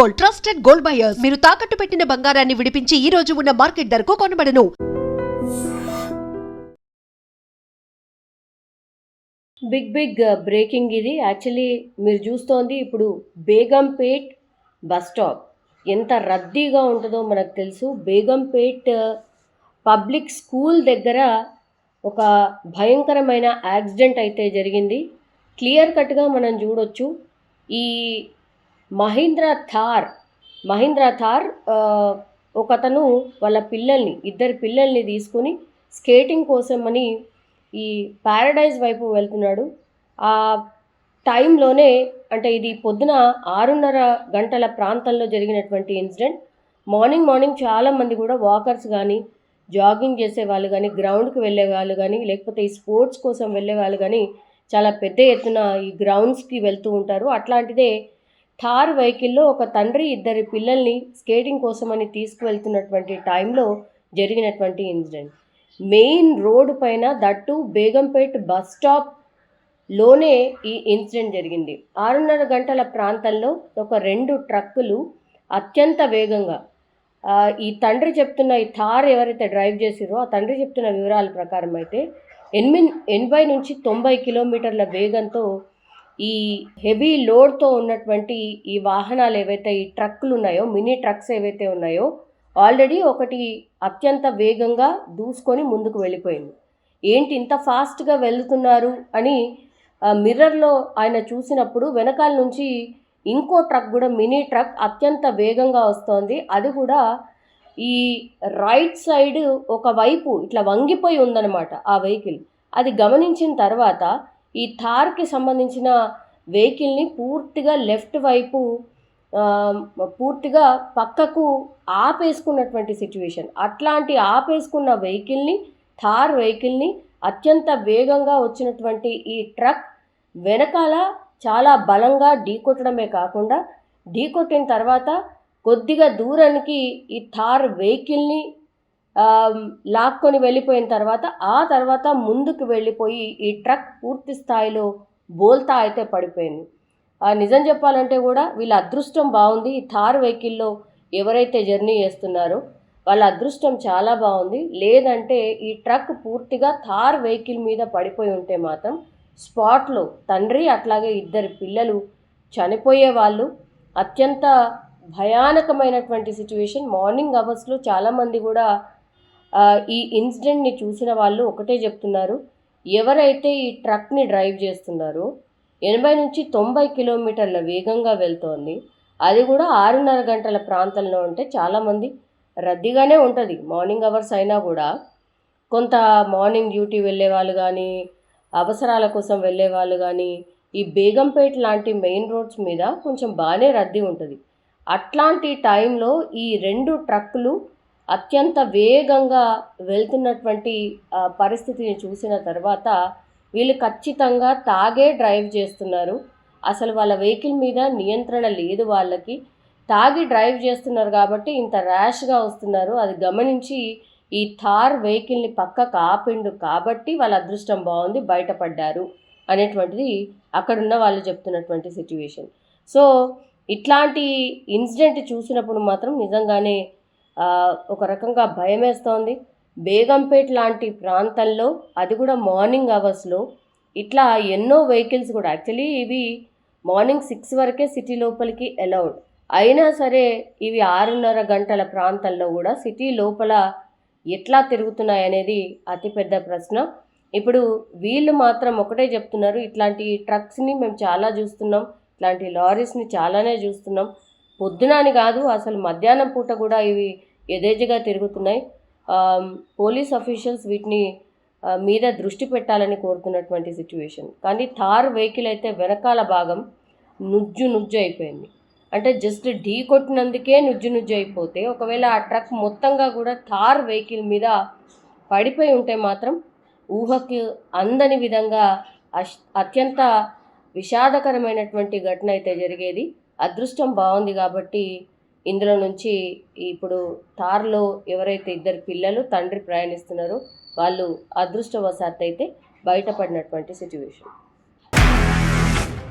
Gold trusted gold buyers. మీరు తాకట్టు పెట్టిన బంగారాన్ని విడిపించి ఈ రోజు ఉన్న మార్కెట్ ధరకు కొనబడను. బిగ్ బిగ్ uh, బ్రేకింగ్ ఇది. యాక్చువల్లీ మీరు చూస్తోంది ఇప్పుడు బేగంపేట్ బస్ స్టాప్. ఎంత రద్దీగా ఉంటుందో మనకు తెలుసు. బేగంపేట్ uh, పబ్లిక్ స్కూల్ దగ్గర ఒక భయంకరమైన యాక్సిడెంట్ అయితే జరిగింది. క్లియర్ కట్గా మనం చూడొచ్చు. ఈ మహీంద్రా థార్. మహీంద్రా థార్ ఒకతను వాళ్ళ పిల్లల్ని ఇద్దరు పిల్లల్ని తీసుకుని స్కేటింగ్ కోసమని ఈ ప్యారడైజ్ వైపు వెళ్తున్నాడు. ఆ టైంలోనే అంటే ఇది పొద్దున ఆరున్నర గంటల ప్రాంతంలో జరిగినటువంటి ఇన్సిడెంట్. మార్నింగ్ మార్నింగ్ చాలామంది కూడా వాకర్స్ కానీ జాగింగ్ చేసే వాళ్ళు కానీ గ్రౌండ్కి వెళ్ళే వాళ్ళు కానీ లేకపోతే ఈ స్పోర్ట్స్ కోసం వెళ్ళే వాళ్ళు కానీ చాలా పెద్ద ఎత్తున ఈ గ్రౌండ్స్కి వెళ్తూ ఉంటారు. అట్లాంటిదే థార్ వెహికల్లో ఒక తండ్రి ఇద్దరి పిల్లల్ని స్కేటింగ్ కోసమని తీసుకువెళ్తున్నటువంటి టైంలో జరిగినటువంటి ఇన్సిడెంట్. మెయిన్ రోడ్డు పైన దట్టు బేగంపేట్ బస్ స్టాప్లోనే ఈ ఇన్సిడెంట్ జరిగింది. ఆరున్నర గంటల ప్రాంతంలో ఒక రెండు ట్రక్కులు అత్యంత వేగంగా ఈ తండ్రి చెప్తున్న ఈ థార్ ఎవరైతే డ్రైవ్ చేసిరో ఆ తండ్రి చెప్తున్న వివరాల ప్రకారం అయితే ఎనిమిది ఎనభై నుంచి తొంభై కిలోమీటర్ల వేగంతో ఈ హెవీ లోడ్తో ఉన్నటువంటి ఈ వాహనాలు ఏవైతే ఈ ట్రక్కులు ఉన్నాయో మినీ ట్రక్స్ ఏవైతే ఉన్నాయో ఆల్రెడీ ఒకటి అత్యంత వేగంగా దూసుకొని ముందుకు వెళ్ళిపోయింది. ఏంటి ఇంత ఫాస్ట్గా వెళ్తున్నారు అని మిర్రర్లో ఆయన చూసినప్పుడు వెనకాల నుంచి ఇంకో ట్రక్ కూడా మినీ ట్రక్ అత్యంత వేగంగా వస్తోంది. అది కూడా ఈ రైట్ సైడ్ ఒక వైపు ఇట్లా వంగిపోయి ఉందన్నమాట ఆ వెహికల్. అది గమనించిన తర్వాత ఈ థార్కి సంబంధించిన వెహికల్ని పూర్తిగా లెఫ్ట్ వైపు పూర్తిగా పక్కకు ఆపేసుకున్నటువంటి సిచ్యువేషన్ అట్లాంటి ఆపేసుకున్న వెహికల్ని థార్ వెహికల్ని అత్యంత వేగంగా వచ్చినటువంటి ఈ ట్రక్ వెనకాల చాలా బలంగా ఢీకొట్టడమే కాకుండా ఢీకొట్టిన తర్వాత కొద్దిగా దూరానికి ఈ థార్ వెహికల్ని లాక్కొని వెళ్ళిపోయిన తర్వాత ఆ తర్వాత ముందుకు వెళ్ళిపోయి ఈ ట్రక్ పూర్తి స్థాయిలో బోల్తా అయితే పడిపోయింది. ఆ, నిజం చెప్పాలంటే కూడా వీళ్ళ అదృష్టం బాగుంది. ఈ థార్ వెహికల్లో ఎవరైతే జర్నీ చేస్తున్నారో వాళ్ళ అదృష్టం చాలా బాగుంది. లేదంటే ఈ ట్రక్ పూర్తిగా థార్ వెహికల్ మీద పడిపోయి ఉంటే మాత్రం స్పాట్లో తండ్రి అట్లాగే ఇద్దరు పిల్లలు చనిపోయే వాళ్ళు అత్యంత భయానకమైనటువంటి సిచ్యువేషన్. మార్నింగ్ అవర్స్లో చాలామంది కూడా ఈ ఇన్సిడెంట్ని చూసిన వాళ్ళు ఒకటే చెప్తున్నారు. ఎవరైతే ఈ ట్రక్ని డ్రైవ్ చేస్తున్నారో ఎనభై నుంచి తొంభై కిలోమీటర్ల వేగంగా వెళ్తోంది. అది కూడా ఆరున్నర గంటల ప్రాంతంలో ఉంటే చాలామంది రద్దీగానే ఉంటుంది. మార్నింగ్ అవర్స్ అయినా కూడా కొంత మార్నింగ్ డ్యూటీ వెళ్ళే వాళ్ళు కానీ అవసరాల కోసం వెళ్ళే వాళ్ళు కానీ ఈ బేగంపేట్ లాంటి మెయిన్ రోడ్స్ మీద కొంచెం బాగానే రద్దీ ఉంటుంది. అట్లాంటి టైంలో ఈ రెండు ట్రక్కులు అత్యంత వేగంగా వెళ్తున్నటువంటి పరిస్థితిని చూసిన తర్వాత వీళ్ళు ఖచ్చితంగా తాగే డ్రైవ్ చేస్తున్నారు. అసలు వాళ్ళ వెహికల్ మీద నియంత్రణ లేదు వాళ్ళకి. తాగి డ్రైవ్ చేస్తున్నారు కాబట్టి ఇంత ర్యాష్గా వస్తున్నారు. అది గమనించి ఈ థార్ వెహికల్ని పక్కకు ఆపిండు కాబట్టి వాళ్ళ అదృష్టం బాగుంది బయటపడ్డారు అనేటువంటిది అక్కడున్న వాళ్ళు చెప్తున్నటువంటి సిచ్యువేషన్ సో ఇట్లాంటి ఇన్సిడెంట్ చూసినప్పుడు మాత్రం నిజంగానే ఒక రకంగా భయం వేస్తోంది బేగంపేట్ లాంటి ప్రాంతంలో అది కూడా మార్నింగ్ అవర్స్లో ఇట్లా ఎన్నో వెహికల్స్ కూడా యాక్చువల్లీ ఇవి మార్నింగ్ సిక్స్ వరకే సిటీ లోపలికి అలౌడ్. అయినా సరే ఇవి ఆరున్నర గంటల ప్రాంతంలో కూడా సిటీ లోపల ఎట్లా తిరుగుతున్నాయి అనేది అతిపెద్ద ప్రశ్న. ఇప్పుడు వీళ్ళు మాత్రం ఒకటే చెప్తున్నారు ఇట్లాంటి ట్రక్స్ని మేము చాలా చూస్తున్నాం ఇట్లాంటి లారీస్ని చాలానే చూస్తున్నాం. పొద్దున అని కాదు అసలు మధ్యాహ్నం పూట కూడా ఇవి యథేజగా తిరుగుతున్నాయి. పోలీస్ అఫీషియల్స్ వీటిని మీద దృష్టి పెట్టాలని కోరుతున్నటువంటి సిచ్యువేషన్. కానీ థార్ వెహికల్ అయితే వెనకాల భాగం నుజ్జు నుజ్జు అయిపోయింది. అంటే జస్ట్ ఢీ కొట్టినందుకే నుజ్జు నుజ్జు అయిపోతే ఒకవేళ ఆ ట్రక్ మొత్తంగా కూడా థార్ వెహికల్ మీద పడిపోయి ఉంటే మాత్రం ఊహకి అందని విధంగా అష్ అత్యంత విషాదకరమైనటువంటి ఘటన అయితే జరిగేది. అదృష్టం బాగుంది కాబట్టి ఇందులో నుంచి ఇప్పుడు తార్లో ఎవరైతే ఇద్దరు పిల్లలు తండ్రి ప్రయాణిస్తున్నారో వాళ్ళు అదృష్టవశాత్తు అయితే బయటపడినటువంటి సిచ్యువేషన్